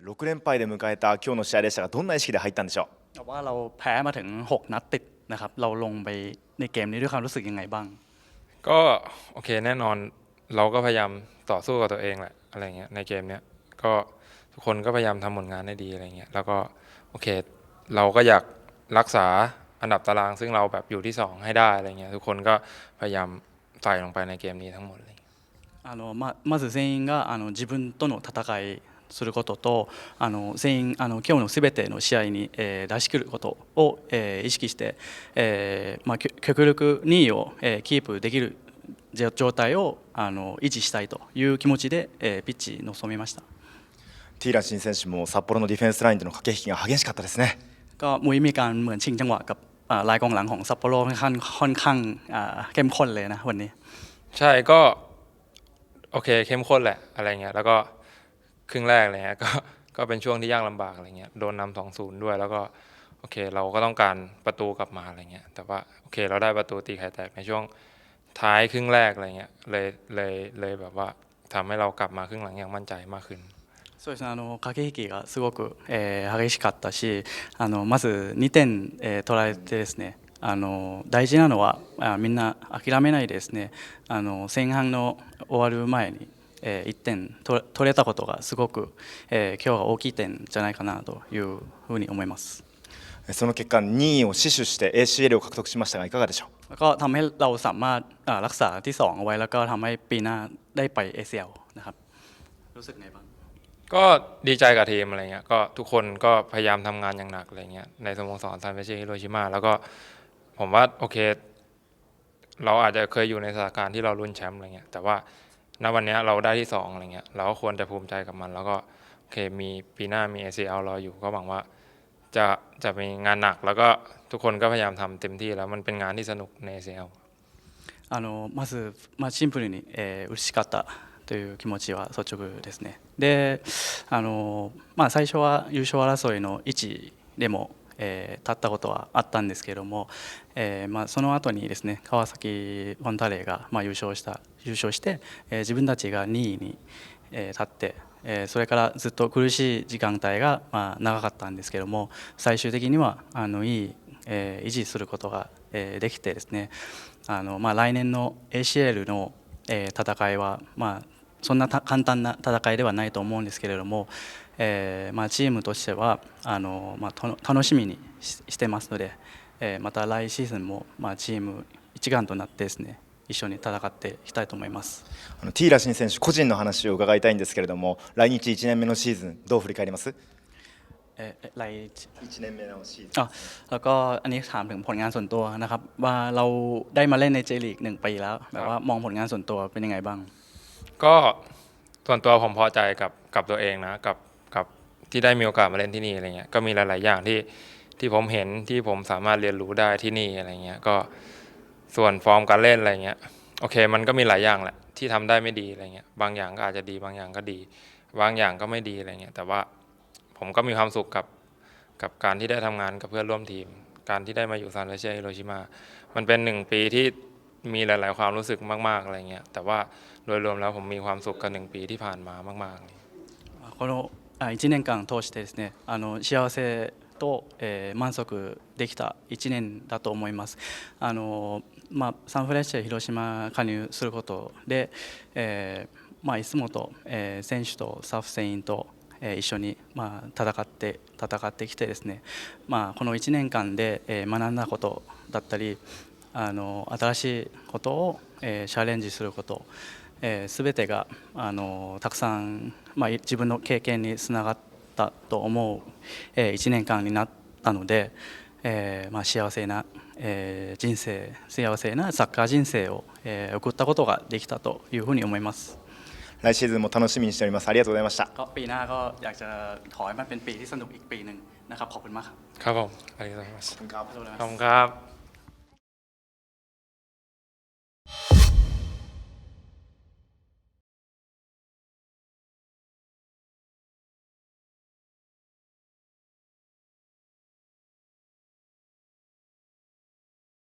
6連敗で迎えた今日の試合でしたがどんな意識で入ったんでしょ แต่ว่าเราแพ้มาถึง 6 นัดติดนะครับ เราลงไปในเกมนี้ด้วยความรู้สึกยังไงบ้าง ก็โอเคแน่นอนเราก็พยายามต่อสู้กับตัวเองแหละอะไรเงี้ยในเกมเนี้ยก็ทุกคนก็พยายามทำผลงานได้ดีอะไรเงี้ยแล้วก็โอเค เราก็อยากรักษาอันดับตาราง ซึ่งเราแบบอยู่ที่สองให้ได้อะไรเงี้ยทุกคนก็พยายามใส่ลงไปในเกมนี้ทั้งหมดเลย あのままず全員があの自分との戦い することとあの全員あの今日のすべての試合に、えー出し切ることを、えー意識して、えーまあ、きょ極力2位を、えーキープできる状状態をあの維持したいという気持ちで、えーピッチに臨みました。うティーラ新選手も札幌のディフェンスラインでの駆け引きが激しかったですね ก็มุ้ยมีการเหมือนชิงจังหวะกับอ่าลายกองหลังของซัปโปโรค่อนข้างค่อนข้างอ่าเข้มข้นเลยนะวันนี้ ใช่ก็โอเคเข้มข้นแหละอะไรเงี้ยแล้วก็ ครึ่งแรกอะไรเงี้ยก็ก็เป็นช่วงที่ยากลำบากอะไรเงี้ยโดนนำสองศูนย์ด้วย แล้วก็โอเคเราก็ต้องการประตูกลับมาอะไรเงี้ยแต่ว่าโอเคเราได้ประตูตีไข่แตกในช่วงท้ายครึ่งแรกอะไรเงี้ยเลยเลยเลยแบบว่าทำให้เรากลับมาครึ่งหลังอย่างมั่นใจมากขึ้น そうですねあの駆け引きがすごく、えー激しかったしあのまず2点、えー取られてですねあの大事なのはあみんな諦めないでですねあの前半の終わる前に、 え1点取取れたことがすごく、えー今日は大きい点じゃないかなというふうに思います。その結果2位を死守して ACL を獲得しましたがいかがでしょう แล้วก็ทำให้เราสามารถอ่ารักษาที่ 2 เอาไว้แล้วก็ทำให้ปีหน้าได้ไป ACL นะครับรู้สึกไงบ้าง ก็ดีใจกับทีมอะไรเงี้ยก็ทุกคนก็พยายามทำงานอย่างหนักอะไรเงี้ยในสโมสรซานเฟรเช่ฮิโรชิมาแล้วก็ผมว่าโอเค เราอาจจะเคยอยู่ในสถานการณ์ที่เราลุ้นแชมป์อะไรเงี้ยแต่ว่า ณวันเนี้ยเราได้ที่สองอะไรเงี้ยเราก็ควรจะภูมิใจกับมัน แล้วก็โอเคมีปีหน้ามี ACL รออยู่ก็หวังว่าจะจะมีงานหนัก แล้วก็ทุกคนก็พยายามทำเต็มที่แล้วมันเป็นงานที่สนุกใน ACL あのまず、まあ、シンプルに、えー嬉しかったという気持ちは率直ですね。であの、まあ、最初は優勝争いの位置でも、 えー立ったことはあったんですけども、えーまあ、その後にですね川崎フォンタレーが、まあ、優勝した優勝して、えー自分たちが2位に、えー立って、えーそれからずっと苦しい時間帯が、まあ、長かったんですけども最終的にはあのいい、えー維持することが、えーできてですねあの、まあ、来年の ACL の、えー戦いは、まあ、そんな簡単な戦いではないと思うんですけれども、えーまあ、チームとしてはあの、まあ、と楽しみにししてますので、えーまた来シーズンも、まあ、チーム一丸となってですね一緒に戦っていきたいと思います。あのティーラ新選手個人の話を伺いたいんですけれども来日1年目のシーズンどう振り返りますえー来1年目のシーズン อ่ะแล้วก็อันนี้ถามถึงผลงานส่วนตัวนะครับ ว่าเราได้มาเล่นในเจลีกหนึ่งปีแล้วแบบว่ามองผลงานส่วนตัวเป็นยังไงบ้าง ก็ส่วนตัวผมพอใจกับกับตัวเองนะกับกับ ที่ได้มีโอกาสมาเล่นที่นี่อะไรเงี้ยก็มีหลาย ๆ อย่างที่ที่ผมเห็นที่ผมสามารถเรียนรู้ได้ที่นี่อะไรเงี้ยก็ส่วนฟอร์มการเล่นอะไรเงี้ยโอเค มันก็มีหลายอย่างแหละที่ทำได้ไม่ดีอะไรเงี้ยบางอย่างก็อาจจะดีบางอย่างก็ดี บางอย่างก็ไม่ดีอะไรเงี้ยแต่ว่าผมก็มีความสุขกับกับการที่ได้ทำงานกับเพื่อนร่วมทีม การที่ได้มาอยู่ซานเฟรเช่ฮิโรชิมามันเป็นหนึ่งปีที่มีหลาย ๆ ความรู้สึกมาก ๆ อะไรเงี้ยแต่ว่าโดยรวมแล้วผมมีความสุขกับหนึ่งปีที่ผ่านมามากๆこの1年間通してですねあの幸せと、えー満足できた1年だと思います。あの、まあ、サンフレッチェ広島加入することで、えーまあ、いつもと、えー選手とスタッフ全員と、えー一緒に、まあ、戦って戦ってきてですね、まあ、この1年間で、えー学んだことだったりあの新しいことを、えーチャレンジすることえー、全てがあのたくさん、まあ、い自分の経験につながったと思う、えー、1年間になったので、えーまあ、幸せな、えー人生幸せなサッカー人生を、えー送ったことができたというふうに思います。来シーズンも楽しみにしておりますありがとうございました ก็ปีหน้าก็อยากจะขอให้มันเป็นปีที่สนุกอีกปีหนึ่งนะครับขอบคุณมากครับ ครับผมありがとうございました ขอบคุณครับ ขอบคุณ ขอบคุณครับ